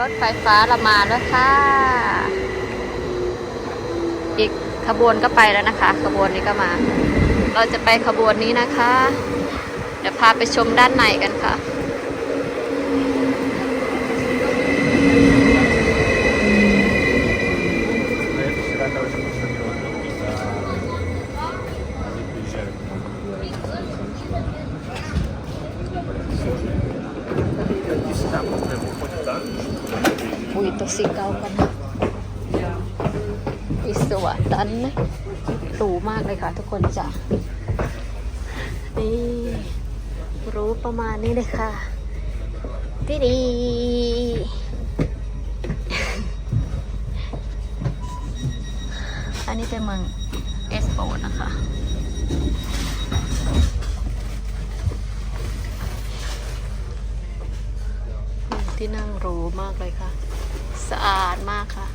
รถไฟฟ้าเรามาแล้วค่ะ อีกขบวนก็ไปแล้วนะคะ ขบวนนี้ก็มา เราจะไปขบวนนี้นะคะ เดี๋ยวพาไปชมด้านในกันค่ะ Ui, tosi kaukana. Istua tänne. หรูมากเลยค่ะทุกคนจ้ะ นี่รู้ประมาณนี้เลยค่ะดีดีอันนี้เป็นเมืองเอสโปนะคะ ที่นั่งรูมากเลยค่ะ สะอาดมากค่ะ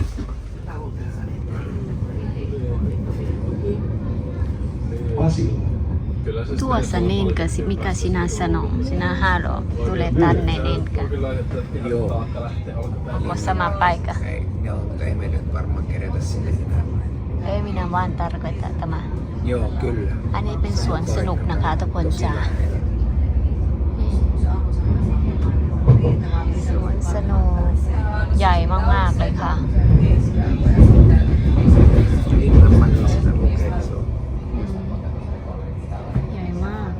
Tuossa Nenkä, mikä sinä sanoo? Sinä haluaa tule tänne Nenkä. Joo. Onko sama paikka? Ei, joo, mutta ei me nyt varmaan kerätä sinne enää. Ei minä vaan tarkoita tämä. Joo, kyllä. อันนี้เป็นสวนสนุกนะคะทุกคนจ้า สวนสนุกใหญ่มาก ๆ เลยค่ะ Ilman mani sitä lukee, se on. อืมใหญ่มาก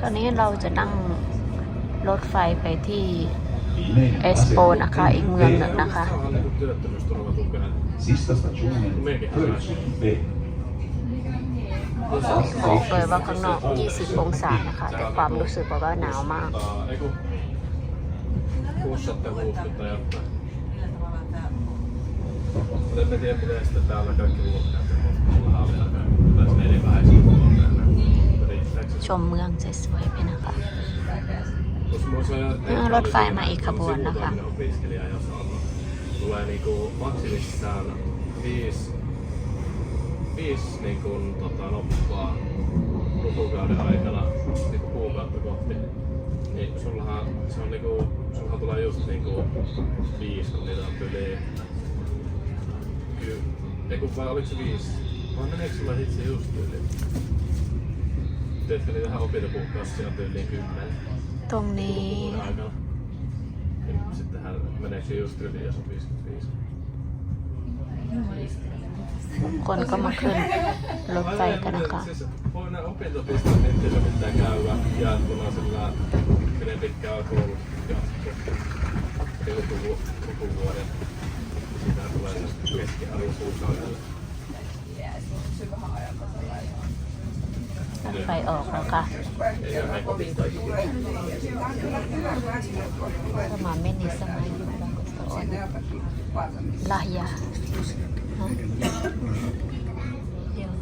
ตอนนี้เราจะนั่งรถไฟไปที่ เอสโปนะคะอีกเมืองหนึ่งนะคะ Sista stazione Ferguson B. บอกเลยว่าข้างนอก 20 องศานะคะ แต่ความรู้สึกว่าหนาวมาก Ei kun 660 jotta. Mutta en mä tiedä miten sitten täällä kaikki vuokrat ja mulla vielä taisi nelivähäisiä vuokraa. Riittääkö ชมเมืองสวยๆไปนะคะ Jos mä olisin ajatellut, Joo, Rotfaimaa ikävuonna silloin kai. opiskelija, jos on, tulee niinku maksimissaan viisi, viisi niinku, tota, noppaa lukukauden aikana niinku kuukautta kohti. Niin sullahan se on niinku, sullahan tulee just niinku viisi, kun niitä on yli. Kyllä, ei kun vai oliko se viisi? Vai meneekö sulla itse just yli? Teetkö niitä ihan opintokuukausia tyyliin kymmenen? ตรงนี้ Kuukauden aikana. Niin sittenhän meneekö se just yli, jos on 55? คนก็มาขึ้นรถไฟกันนะคะ Siis voi nämä opintopisteet, niin niitä pitää käydä jaettuna sillä, miten pitkään on koulut jatko. Eli luku, lukuvuoden. Siitä tulee se keskiarvo kuukaudelle. รถไฟออกแล้วค่ะ Ei ole näin opintoja. สมาเมนิสมัยยุคบางกสอนลายาฮะเดี๋ยว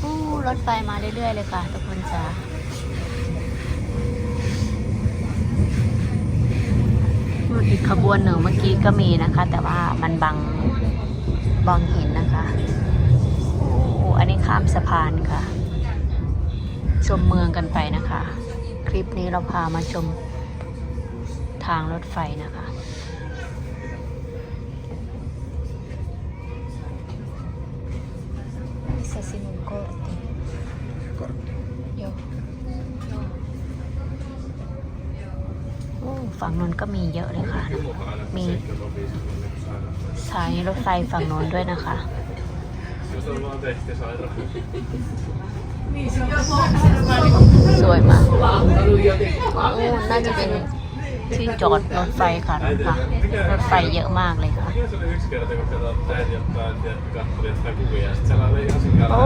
โอ้รถไฟมาเรื่อยๆเลยค่ะ ทุกคนจ้าอีกขบวนหนึ่งเมื่อกี้ก็มีนะคะ แต่ว่ามันบัง บังเห็นนะคะโอ้อันนี้ข้ามสะพานค่ะ ชมเมืองกันไปนะคะ คลิปนี้เราพามาชมทางรถไฟนะคะ Missä sinun kortti? Kortti. Joo. โอ้ฝั่งนู้นก็มีเยอะเลยค่ะ มี สถานีรถไฟฝั่งโน้นด้วยนะคะ Jos on vaan tehty sairaan. สวยมากโอ้น่าจะเป็นที่จอดรถไฟค่ะค่ะรถไฟเยอะมากเลยค่ะ Mikä se oli yksi kerta, kun katsot äiti ottaa, että katselin sitä kuvia, ja sitten siellä oli ihan sikana. โอ้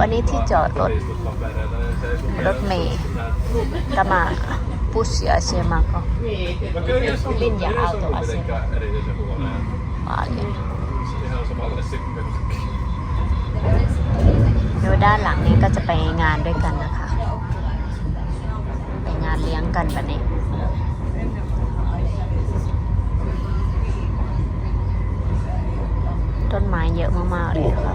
อันนี้ที่จอดรถ Todistuspapereita, niin se ei sun รถเมล์ tämä bussiasema ko Vaikka ei edes ollut Linja ei edes auto ollut asema. mitenkään erityisen huonoja. paljon Ihan samalle sikkelukin. โดยด้านหลังนี้ก็จะไปงานด้วยกันนะคะ ไปงานเลี้ยงกันปะนี้ต้นไม้เยอะมากๆเลยนะคะ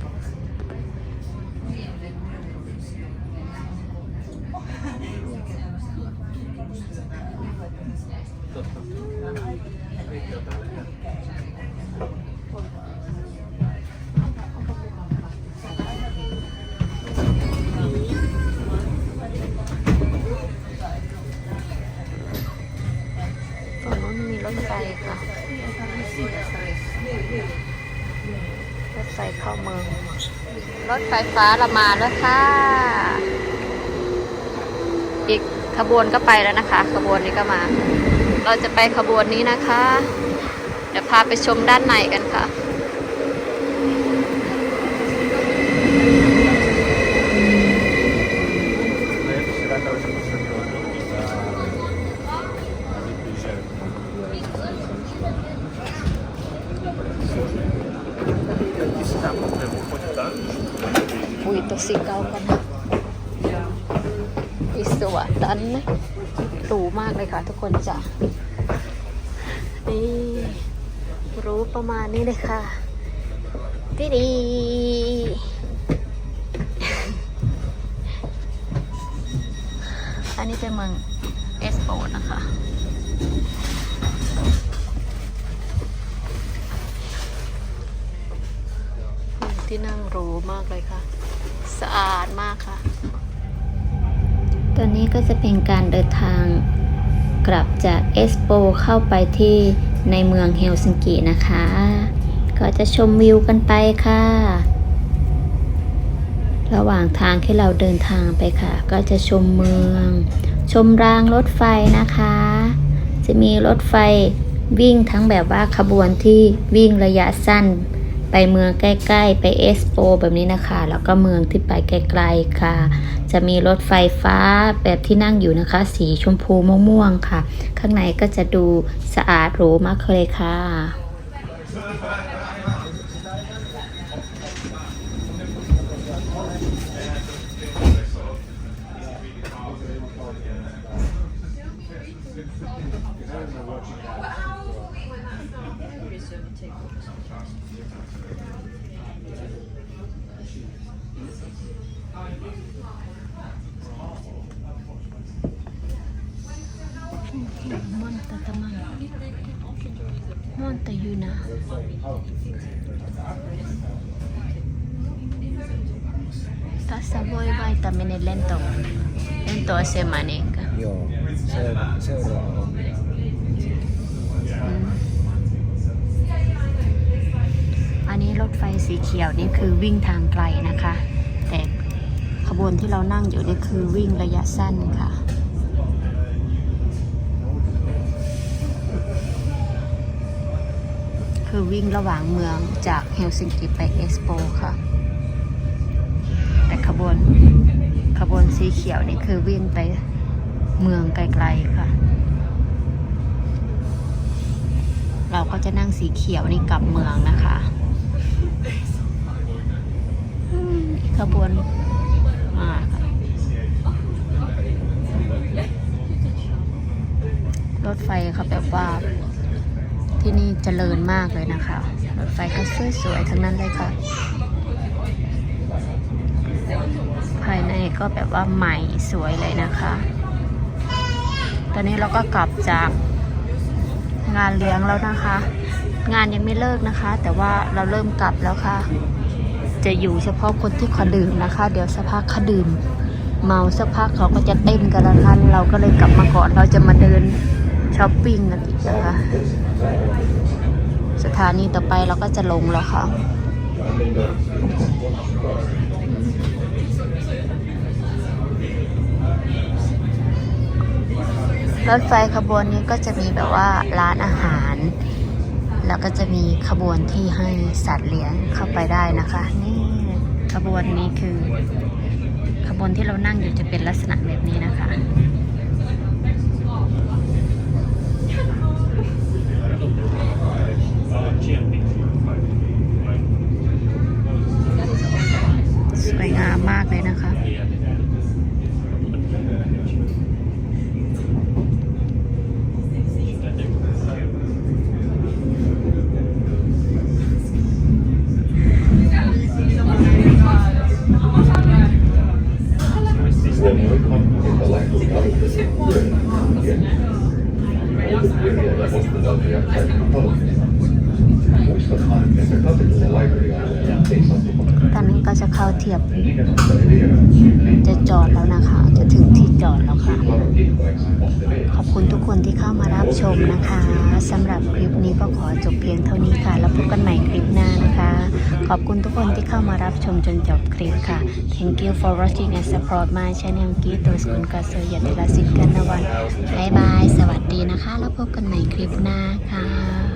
รถไฟฟ้าเรามาแล้วค่ะ อีกขบวนก็ไปแล้วนะคะ ขบวนนี้ก็มา เราจะไปขบวนนี้นะคะ เดี๋ยวพาไปชมด้านในกันค่ะ Tosi kaukana. Istua tänne. หรูมากเลยค่ะทุกคนจ้ะ นี่รู้ประมาณนี้เลยค่ะดีดีอันนี้เป็นเมืองเอสโปนะคะ ที่นั่งหรูมากเลยค่ะ สะอาดมากค่ะ ตอนนี้ก็จะเป็นการเดินทางกลับจากเอสโปเข้าไปที่ในเมืองเฮลซิงกินะคะ ก็จะชมวิวกันไปค่ะ ระหว่างทางที่เราเดินทางไปค่ะ ก็จะชมเมือง ชมรางรถไฟนะคะ จะมีรถไฟวิ่งทั้งแบบว่าขบวนที่วิ่งระยะสั้น ไปเมืองใกล้ๆ ไปเอสโปแบบนี้นะคะ แล้วก็เมืองที่ไปไกลๆค่ะ จะมีรถไฟฟ้าแบบที่นั่งอยู่นะคะ สีชมพูม่วงๆค่ะ ข้างในก็จะดูสะอาดหรูมากเลยค่ะ Monta tämän. Monta. Tässä voi vaihtaa mennä lento, lentoasemaankaan. Joo, seura- seuraava on นี้รถไฟสีเขียวนี่คือวิ่งทางไกลนะคะ แต่ขบวนที่เรานั่งอยู่นี่คือวิ่งระยะสั้นค่ะ คือวิ่งระหว่างเมืองจากเฮลซิงกิไปเอสโปค่ะ แต่ขบวนขบวนสีเขียวนี่คือวิ่งไปเมืองไกลๆค่ะ เราก็จะนั่งสีเขียวนี่กลับเมืองนะคะอืมอีก ขบวนมาค่ะรถไฟเขาแบบว่าที่นี่เจริญมากเลยนะคะ รถไฟก็สวยๆทั้งนั้นเลยค่ะ ภายในก็แบบว่าใหม่สวยเลยนะคะ ตอนนี้เราก็กลับจากงานเลี้ยงแล้วนะคะ งานยังไม่เลิกนะคะ แต่ว่าเราเริ่มกลับแล้วค่ะ จะอยู่เฉพาะคนที่เขาดื่มนะคะ เดี๋ยวสักพักเขาดื่ม เมาสักพักเขาก็จะเต้นกันล้วค่ะเราก็เลยกลับมาก่อนเราจะมาเดินช้อปปิ้งกันอีกนะคะสถานีต่อไปเราก็จะลงแล้วค่ะรถไฟขบวนนี้ก็จะมีแบบว่าร้านอาหาร แล้วก็จะมีขบวนที่ให้สัตว์เลี้ยงเข้าไปได้นะคะ นี่ขบวนนี้คือ ขบวนที่เรานั่งอยู่จะเป็นลักษณะแบบนี้นะคะ ทียบ จะจอดแล้วนะคะ จะถึงที่จอดแล้วค่ะ ขอบคุณทุกคนที่เข้ามารับชมนะคะสำหรับคลิปนี้ก็ขอจบเพียงเท่านี้ค่ะ แล้วพบกันใหม่คลิปหน้านะคะ ขอบคุณทุกคนที่เข้ามารับชมจนจบคลิปค่ะ Thank you for watching and support my channel กีตัวสกุลกาเซยติลาสิทธิ์กันนวันบายบาย สวัสดีนะคะ แล้วพบกันใหม่คลิปหน้าค่ะ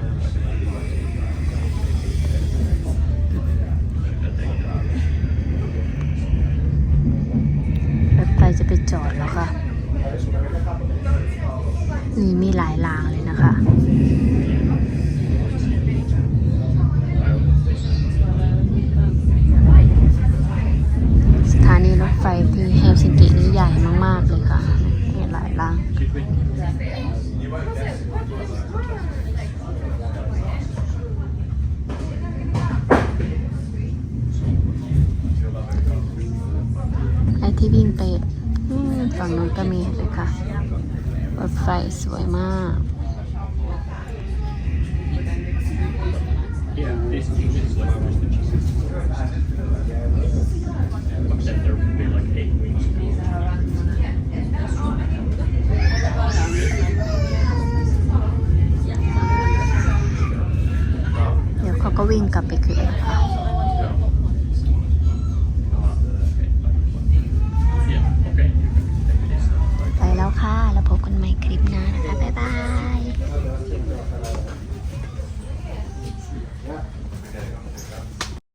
รถไฟจะไปจอดแล้วค่ะ นี่มีหลายรางเลยนะคะ สถานีรถไฟที่เฮลซิงกินี่ใหญ่มาก ๆ เลยค่ะมีหลายรางไอที่วิ่งไป ฝั่งนู้นก็มีเลยค่ะรถไฟสวยมาก เดี๋ยวเขาก็วิ่งกลับไปคืนค่ะ